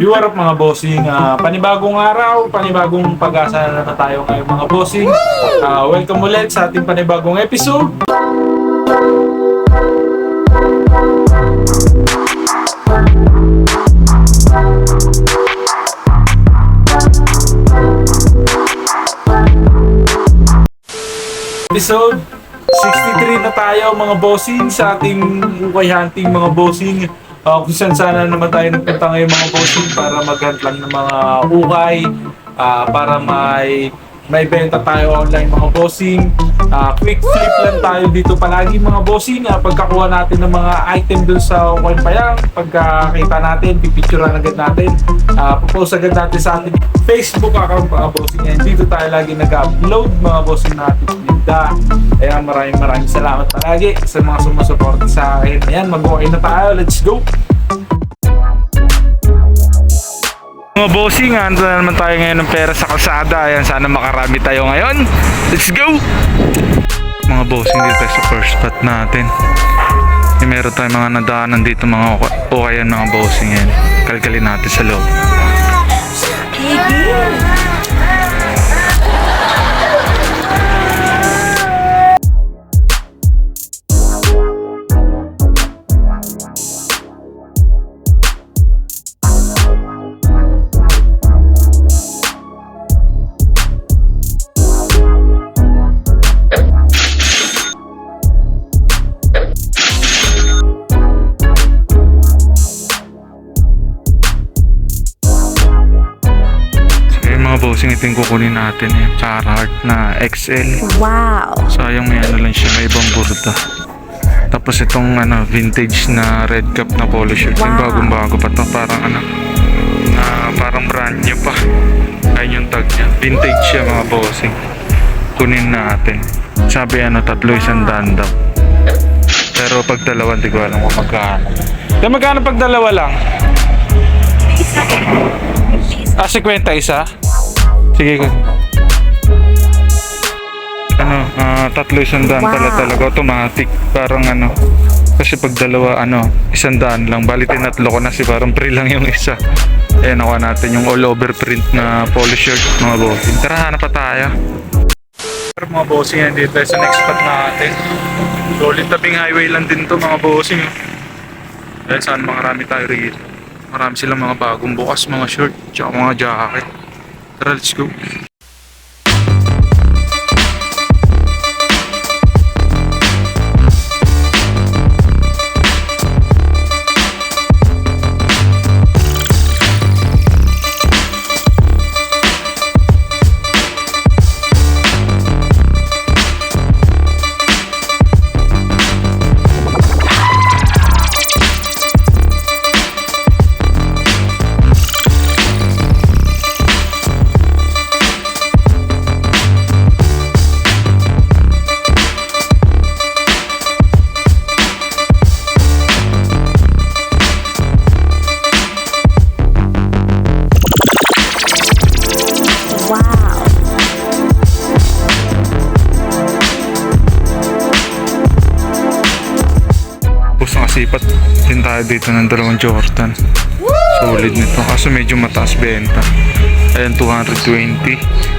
You are up mga bossing. Ah, panibagong araw, panibagong pag-asa na naman tayo ngayon mga bossing. Ah, welcome ulit sa ating panibagong episode. Episode 63 na tayo mga bossing sa ating ukay hunting mga bossing. Uh, kung saan sana naman tayo nagpunta ngayon mga bossing para maghunt lang ng mga ukay, ah, para may may benta tayo online mga bossing. Ah, quick flip lang tayo dito palagi mga bossing. Ah, pagkakuha natin ng mga item dun sa ukay payang, pagkakita natin, pipicturean agad natin. Ah, popost agad natin sa ating Facebook account mga bossing. And dito tayo lagi nag-upload mga bossing natin Linda. Kaya maraming maraming salamat palagi sa mga sumusuporta sa akin. Ayan, mag-okay na tayo. Let's go! Mga bossing, ando na naman tayo ngayon ng pera sa kalsada. Ayan, sana makarami tayo ngayon. Let's go! Mga bossing, dito tayo sa first spot natin. Eh, meron tayong mga nadaanan dito mga o kaya mga bossing yan. Kalkalin natin sa loob. So, yung kukunin natin eh. Carhartt na XL. Wow. Sayang may ano lang siya, may ibang burda. Tapos itong ano, vintage na red cap na polo shirt. Yung Wow. bagong bago pa to. Parang ano, na parang brand new pa. Ayun yung tag niya. Vintage siya mga bossing. Kunin natin. Sabi ano, tatlo isang daan daw. Pero pag dalawa, hindi ko alam kung magkano. Di magkano pag dalawa lang? Ah, 50 isa? Sige. Ano, ah, tatlo isang daan pala Wow. talaga. Automatic. Parang ano. Kasi pag dalawa, ano, isang daan lang. Bali, tinatlo ko na si parang free lang yung isa. Ayan, nakuha natin yung all over print na polo shirt, mga bossing. Tara, hanap pa tayo. Pero mga bossing, yan dito sa next spot natin. Solid tabing highway lang din to mga bossing. Dahil saan marami tayo rito. Marami silang mga bagong bukas, mga shirt, tsaka mga jacket. Tara, dito ng dalawang Jordan. Solid nito. Kaso medyo mataas benta. Ayan, 220.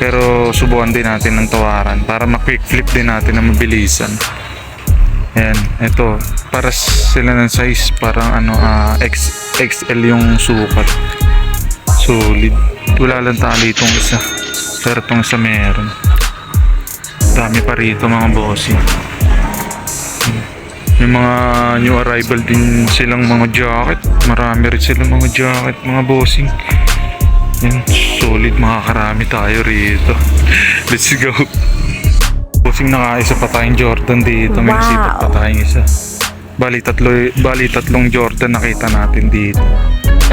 Pero subukan din natin ng tawaran para ma-quick flip din natin na mabilisan. Ayan, ito. Para sila ng size, parang ano, ah, X, XL yung sukat. Solid. Wala lang tali itong isa. Pero itong isa meron. Dami pa rito mga bossing. May mga new arrival din silang mga jacket. Marami rin silang mga jacket, mga bossing. Yan, solid makakarami tayo rito. Let's go. Bossing nakaisa pa tayong Jordan dito. May Wow. nasipat pa tayong isa. Bali, tatlo, bali tatlong Jordan nakita natin dito.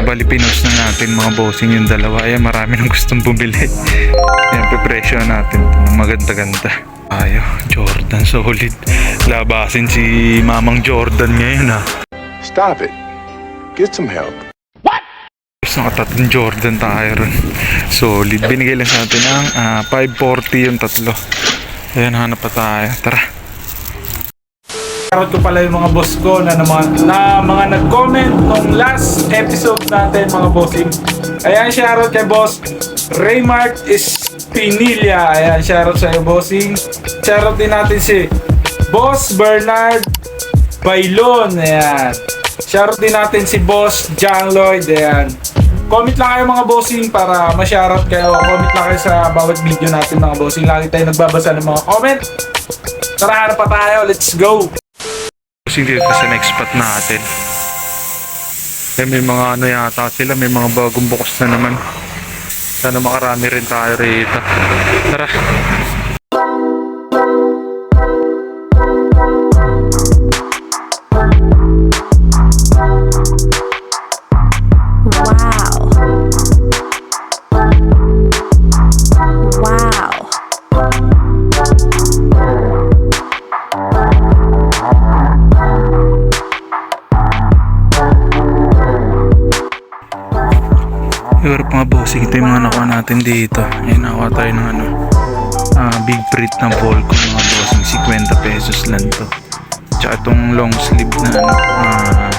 Bali, pinost na natin mga bossing yung dalawa. Ayan, marami nang gustong bumili. Ayan, pipresyo natin. Maganda-ganda. Ayo, Jordan solid. Labasin si Mamang Jordan ngayon ha. Stop it. Get some help. Tapos nakatatlong Jordan tayo ron. Solid. Binigay lang sa atin ng ah, 540 yung tatlo. Ayan, hanap pa tayo. Tara. Shoutout ko pala yung mga boss ko na, na, mga, na mga nag-comment nung last episode natin mga bossing. Ayan, shoutout kay boss Raymart Espinilla. Ayan, shoutout sa iyo bossing. Shoutout din natin si Boss Bernard Bailon. Ayan. Shoutout din natin si Boss John Lloyd. Ayan. Comment lang kayo mga bossing para ma-shoutout kayo. Comment lang kayo sa bawat video natin mga bossing. Lagi tayo nagbabasa ng mga comment. Tara, hanap pa tayo. Let's go! Kasi dito sa next spot natin. Eh, may mga ano yata sila, may mga bagong bukas na naman. Sana makarami rin tayo rito. Tara. Bossing, ito yung mga nakuha natin dito. Ayun, nakuha tayo ng ano, ah, big print ng Volco mga bossing, 50 pesos lang to. Tsaka itong long sleeve na ano, ah,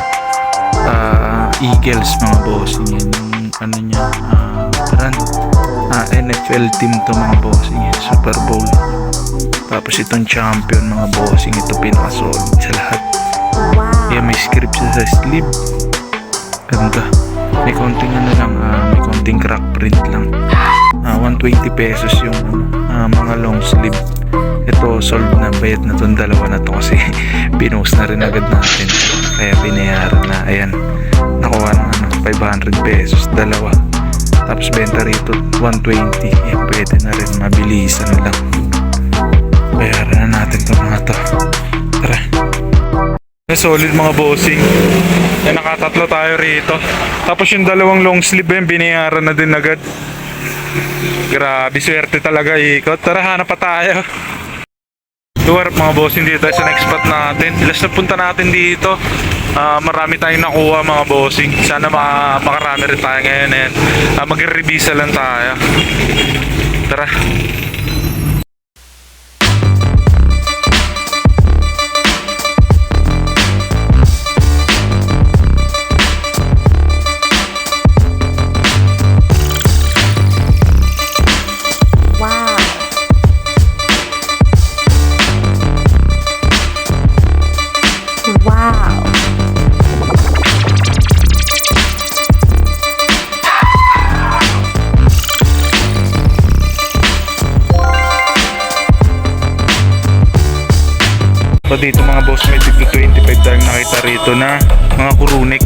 ah, Eagles mga bossing, yan yung ano niya, ah, brand. Ah, NFL team to mga bossing, yan, Super Bowl. Tapos itong champion mga bossing, ito pinaka-solid sa lahat. Yan, may script sa sleeve. Ganda. May konting ano lang, ah, may konting crack print lang. Ah, 120 pesos yung ah, mga long sleeve. Ito, sold na. Bayad na tong dalawa na to kasi pinost na rin agad natin. Kaya binayaran na. Ayan. Nakuha ng ano, 500 pesos. Dalawa. Tapos benta rito 120. Ayan, pwede na rin. Mabilisan lang. Na solid mga bossing. Yan nakatatlo tayo rito. Tapos yung dalawang long sleeve yan, binayaran na din agad. Grabe, swerte talaga ikot. Tara, hanap pa tayo. Luwar mga bossing dito sa next spot natin. Last na punta natin dito. Ah, marami tayong nakuha mga bossing. Sana maka makarami rin tayo ngayon. Ayan. Ah, Magre-revisa lang tayo. Tara. So dito mga boss, may tiglo 25 tayong nakita rito na mga kurunik.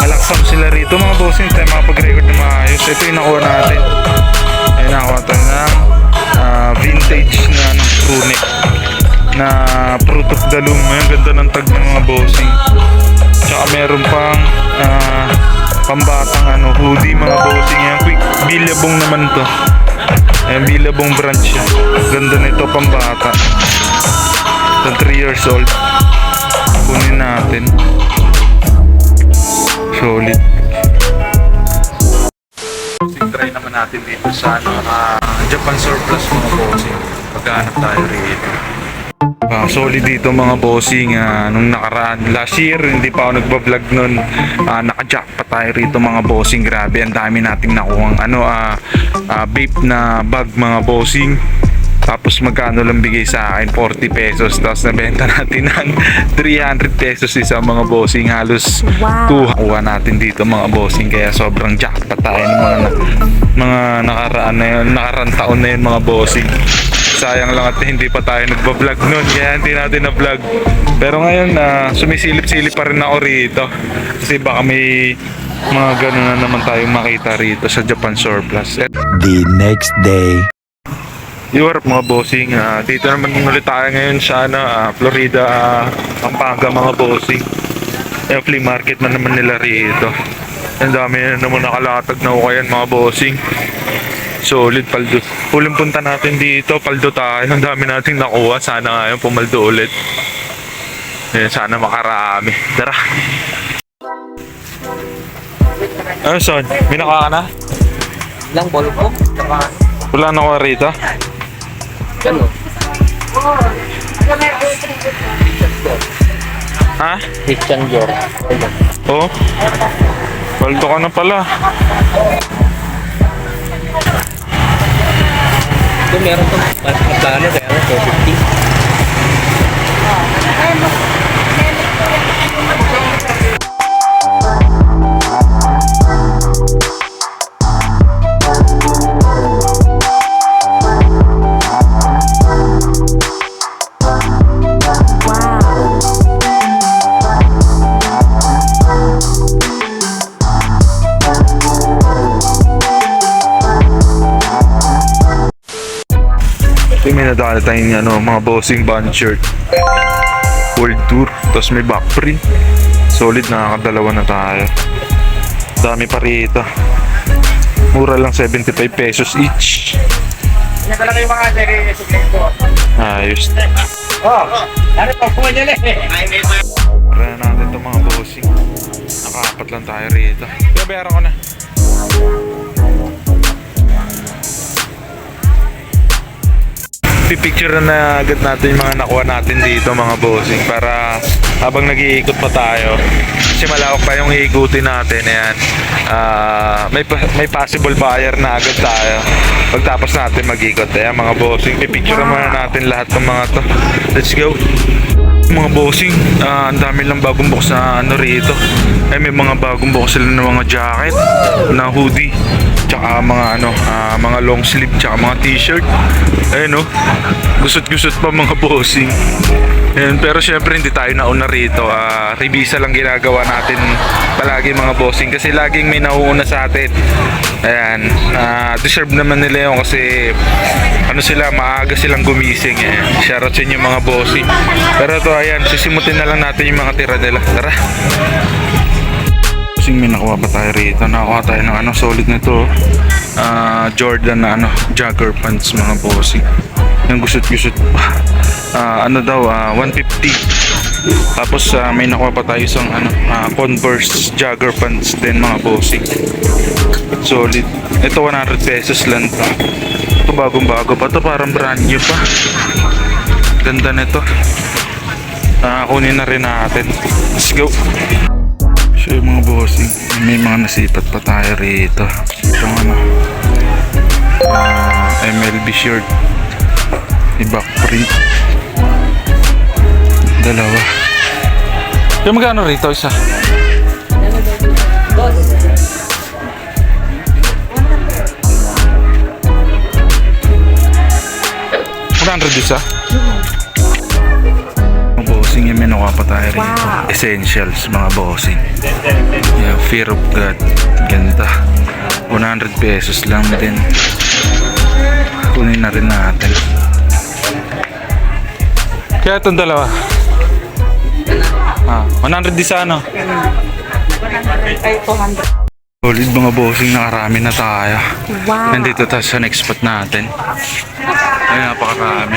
Malaksam sila rito mga boss, hindi tayo makapag-record na maayos. Ito yung nakuha natin. Ayun, nakuha tayo ng ah, vintage na ng kurunik na fruit of the loom. Ayun, ganda ng tag ng mga bossing. Tsaka meron pang ah, pambatang ano, hoodie mga bossing. Yan, quick billabong naman to. Ayan, billabong branch yan. Ganda nito pambata. So, 3 years old. Kunin natin. Solid. Try naman natin dito sa ano, ah, Japan surplus mga bossing. Pagkahanap tayo rito. Ah, solid dito mga bossing ah, nung nakaraan last year hindi pa ako nagba-vlog nun ah, naka-jack pa tayo rito mga bossing grabe ang dami nating nakuha ano ah, ah, vape na bag mga bossing tapos magkano lang bigay sa akin? 40 pesos. Tapos nabenta natin ng 300 pesos isa mga bossing. Halos Wow. kuha natin dito mga bossing. Kaya sobrang jackpot tayo ng mga na- mga nakaraan na yun nakaraan taon na yun mga bossing. Sayang lang at hindi pa tayo nagba-vlog noon kaya hindi natin na-vlog. Pero ngayon na sumisilip-silip pa rin ako rito. Kasi baka may mga ganun na naman tayong makita rito sa Japan Surplus. The next day. Europe mga bossing. Ah, dito naman ulit tayo ngayon sa ano, ah, Florida, Pampanga mga bossing. Yung flea market na naman nila rito. Ang dami na naman nakalatag na ukayan mga bossing. Solid paldo. Huling punta natin dito, paldo tayo. Ang dami nating nakuha. Sana ngayon pumaldo ulit. Ayan, sana makarami. Tara. Ano son? May nakuha ka na? Lang bolo po. Wala nakuha rito? Ano? Ha? Christian Dior. Oh? Paldo ka na pala. Ito meron kang magkano kaya 250. Nadala tayong ano, mga bossing band shirt. World Tour. Tapos may back print. Solid nakakadalawa na tayo. Dami pa rito. Mura lang 75 pesos each. Ayos. Tara na natin itong mga bossing. Nakaapat lang tayo rito. Kaya bayaran ko na. Pipicture na agad natin yung mga nakuha natin dito mga bossing para habang nag-iikot pa tayo kasi malawak pa yung iikutin natin ayan. Ah, may may possible buyer na agad tayo. Pagtapos natin mag-ikot ayan mga bossing pipicture muna natin lahat ng mga to. Let's go. Mga bossing, ah, ang dami lang bagong box na ano rito. Ay may mga bagong box sila ng mga jacket, na hoodie, tsaka mga ano, ah, mga long sleeve, tsaka mga t-shirt. Ayun oh. Gusot-gusot pa mga bossing. Ayun, pero syempre hindi tayo nauna rito. Ah, revisa lang ginagawa natin palagi mga bossing kasi laging may nauuna sa atin. Ayan, ah, deserve naman nila yun kasi ano sila, maaga silang gumising eh. Shoutout sa inyo mga bossing. Pero to ayan, sisimutin na lang natin yung mga tira nila. Tara. Bossing, may nakuha pa tayo rito. Nakakuha tayo ng ano, solid na to. Ah, Jordan na ano, jogger pants mga bossing. Yung gusot-gusot pa. Ah, ano daw, ah, 150. Tapos ah, may nakuha pa tayo isang ano, ah, Converse jogger pants din mga bossing. Solid. Ito 100 pesos lang to. Ito bagong bago pa to, parang brand new pa. Ganda nito. Ah, kunin na rin natin. Let's go. So yung mga bossing, may mga nasipat pa tayo rito. Itong ano, ah, MLB shirt. May back print. Dalawa. Yung magkano rito isa? Magkano rin isa? Bossing yung menuha pa tayo rito. Wow. Essentials mga bossing. Yeah, Fear of God. Ganda. 100 pesos lang din. Kunin na rin natin. Kaya itong dalawa. Ah, 100 di sa ano? Solid mga bossing, nakarami na tayo. Wow. Nandito tayo sa next spot natin. Ay, napakarami.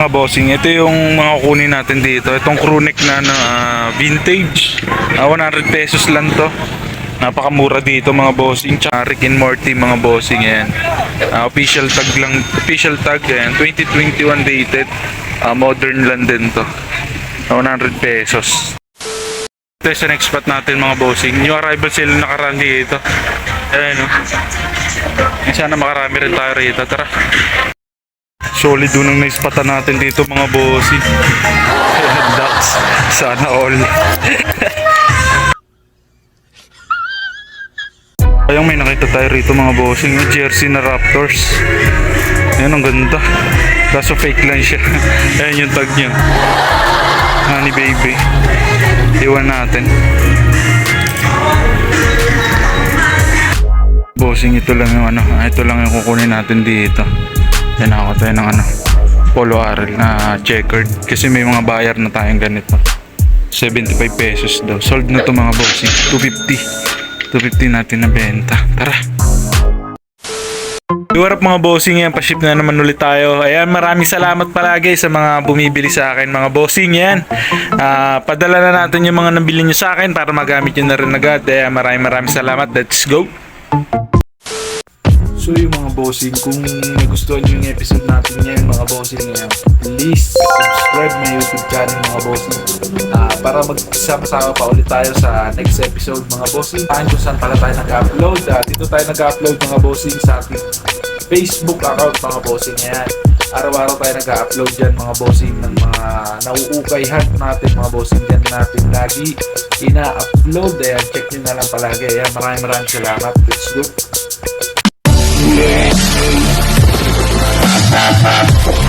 Mga bossing, ito yung mga kunin natin dito. Itong neck na na ah, vintage. Ah, 100 pesos lang to. Napakamura dito mga bossing. Tsaka Rick and Morty mga bossing yan. Ah, official tag lang, official tag yan. 2021 dated. Ah, modern lang din to. Ah, 100 pesos. Ito sa next spot natin mga bossing. New arrival sila nakaraan dito. Ayan o. Sana makarami rin tayo rito. Tara. Solid doon ang naispatan natin dito mga bossing. Ducks. Sana all. Kayang may nakita tayo rito mga bossing. Yung jersey na Raptors. Ayan ang ganda. Kaso fake lang siya. Ayan yung tag niya. Honey baby. Iwan natin. Bossing ito lang yung ano. ah, Ito lang yung kukunin natin dito. Yan ako tayo ng ano. Polo RL na checkered. Kasi may mga bayar na tayong ganito. 75 pesos daw. Sold na to mga bossing. 250. 250 natin na benta. Tara. What mga bossing yan, pa-ship na naman ulit tayo. Ayan, maraming salamat palagi sa mga bumibili sa akin mga bossing yan. Ah, padala na natin yung mga nabili nyo sa akin para magamit nyo na rin agad. Ayan, maraming maraming salamat. Let's go! So yung mga bossing, kung nagustuhan nyo yung episode natin ngayon mga bossing, eh, please subscribe my YouTube channel mga bossing Ah, para magsama-sama pa ulit tayo sa next episode mga bossing. Saan kung saan pala tayo nag-upload. Ah, dito tayo nag-upload mga bossing sa ating Facebook account mga bossing yan. Araw-araw tayo nag-upload dyan mga bossing ng mga nauukay hunt natin mga bossing dyan natin lagi ina-upload. Ayan, check nyo na lang palagi. Ayan, maraming maraming salamat. Let's go. Ha ha ha.